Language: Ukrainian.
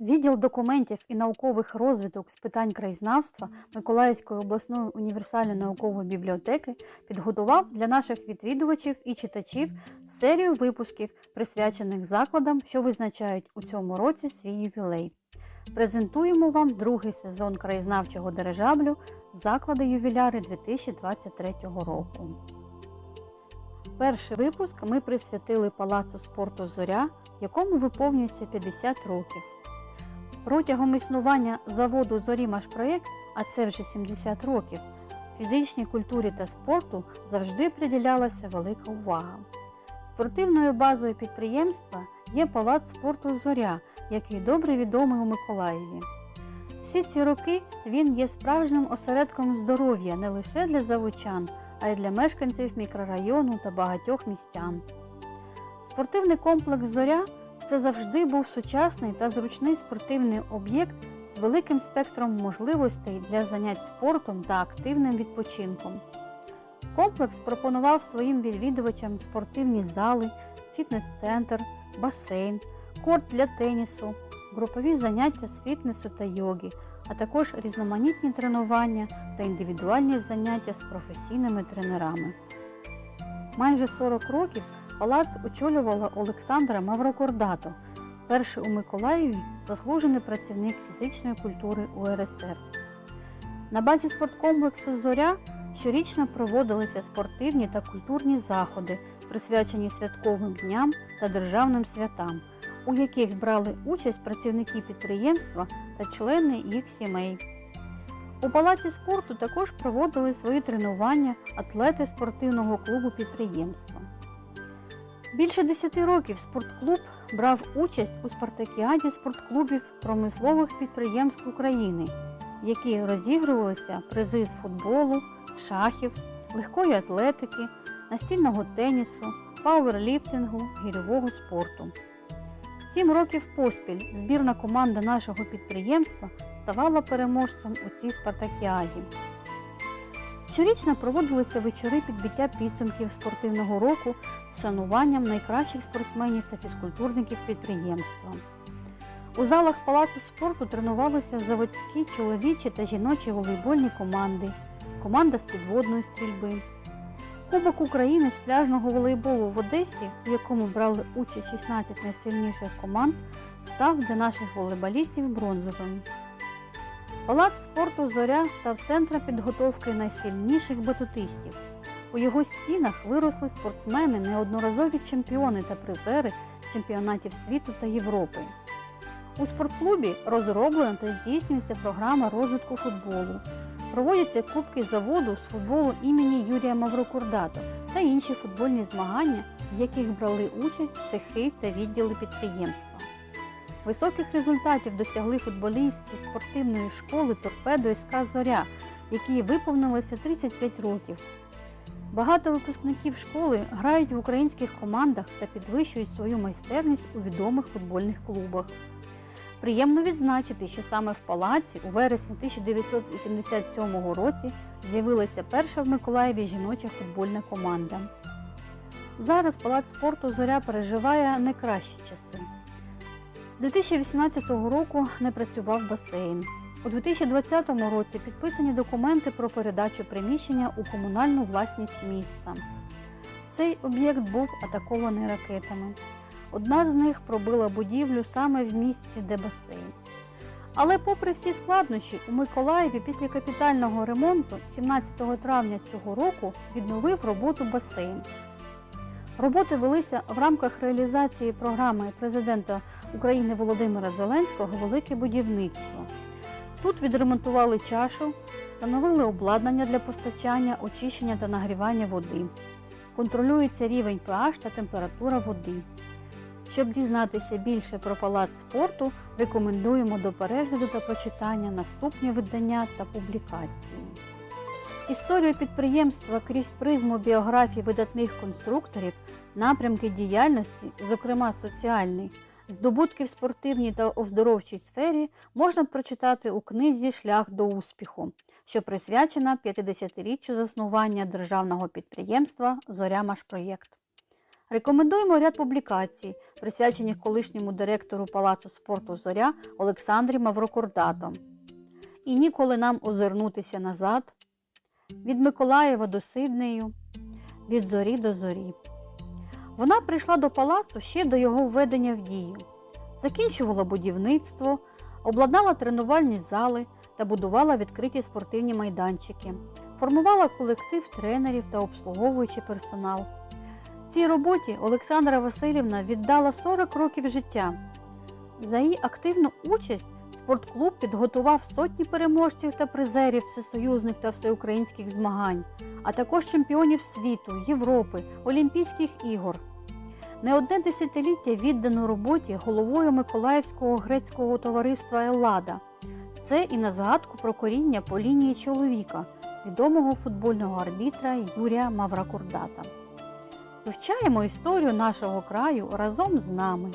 Відділ документів і наукових розвиток з питань краєзнавства Миколаївської обласної універсальної наукової бібліотеки підготував для наших відвідувачів і читачів серію випусків, присвячених закладам, що визначають у цьому році свій ювілей. Презентуємо вам другий сезон краєзнавчого дирижаблю Заклади ювіляри 2023 року. Перший випуск ми присвятили Палацу спорту Зоря, якому виповнюється 50 років. Протягом існування заводу Зорімашпроєкт, а це вже 70 років, фізичній культурі та спорту завжди приділялася велика увага. Спортивною базою підприємства є Палац спорту Зоря, який добре відомий у Миколаєві. Всі ці роки він є справжнім осередком здоров'я не лише для заводчан, а й для мешканців мікрорайону та багатьох містян. Спортивний комплекс Зоря це завжди був сучасний та зручний спортивний об'єкт з великим спектром можливостей для занять спортом та активним відпочинком. Комплекс пропонував своїм відвідувачам спортивні зали, фітнес-центр, басейн, корт для тенісу, групові заняття з фітнесу та йоги, а також різноманітні тренування та індивідуальні заняття з професійними тренерами. Майже 40 років палац очолювала Олександра Маврокордато, перший у Миколаєві заслужений працівник фізичної культури УРСР. На базі спорткомплексу Зоря щорічно проводилися спортивні та культурні заходи, присвячені святковим дням та державним святам, у яких брали участь працівники підприємства та члени їх сімей. У палаці спорту також проводили свої тренування атлети спортивного клубу підприємства. Більше 10 років спортклуб брав участь у спартакіаді спортклубів промислових підприємств України, в якій розігрувалися призи з футболу, шахів, легкої атлетики, настільного тенісу, пауерліфтингу, гірьового спорту. Сім років поспіль збірна команда нашого підприємства ставала переможцем у цій спартакіаді. Щорічно проводилися вечори підбиття підсумків спортивного року з шануванням найкращих спортсменів та фізкультурників підприємства. У залах палацу спорту тренувалися заводські чоловічі та жіночі волейбольні команди, команда з підводної стрільби. Кубок України з пляжного волейболу в Одесі, у якому брали участь 16 найсильніших команд, став для наших волейболістів бронзовим. Палац спорту Зоря став центром підготовки найсильніших батутистів. У його стінах виросли спортсмени, неодноразові чемпіони та призери чемпіонатів світу та Європи. У спортклубі розроблена та здійснюється програма розвитку футболу. Проводяться кубки заводу з футболу імені Юрія Маврокурдато та інші футбольні змагання, в яких брали участь цехи та відділи підприємства. Високих результатів досягли футболісти спортивної школи Торпедо СК Зоря, якій виповнилося 35 років. Багато випускників школи грають в українських командах та підвищують свою майстерність у відомих футбольних клубах. Приємно відзначити, що саме в палаці у вересні 1987 році з'явилася перша в Миколаєві жіноча футбольна команда. Зараз палац спорту Зоря переживає не кращі часи. З 2018 року не працював басейн. У 2020 році підписані документи про передачу приміщення у комунальну власність міста. Цей об'єкт був атакований ракетами. Одна з них пробила будівлю саме в місці, де басейн. Але, попри всі складнощі, у Миколаєві після капітального ремонту 17 травня цього року відновив роботу басейн. Роботи велися в рамках реалізації програми президента України Володимира Зеленського Велике будівництво. Тут відремонтували чашу, встановили обладнання для постачання, очищення та нагрівання води. Контролюється рівень pH та температура води. Щоб дізнатися більше про палац спорту, рекомендуємо до перегляду та прочитання наступні видання та публікації. Історію підприємства крізь призму біографій видатних конструкторів, напрямки діяльності, зокрема соціальний, здобутки в спортивній та оздоровчій сфері можна прочитати у книзі Шлях до успіху, що присвячена 50-річчю заснування державного підприємства Зоря Машпроєкт. Рекомендуємо ряд публікацій, присвячених колишньому директору Палацу спорту Зоря Олександрі Маврокурдатом. І ніколи нам озирнутися назад від Миколаєва до Сиднею, від зорі до зорі. Вона прийшла до палацу ще до його введення в дію, закінчувала будівництво, обладнала тренувальні зали та будувала відкриті спортивні майданчики, формувала колектив тренерів та обслуговуючий персонал. Цій роботі Олександра Васильівна віддала 40 років життя. За її активну участь спортклуб підготував сотні переможців та призерів всесоюзних та всеукраїнських змагань, а також чемпіонів світу, Європи, Олімпійських ігор. Не одне десятиліття віддано роботі головою Миколаївського грецького товариства Еллада. Це і на згадку про коріння по лінії чоловіка, відомого футбольного арбітра Юрія Мавракурдата. Вивчаємо історію нашого краю разом з нами.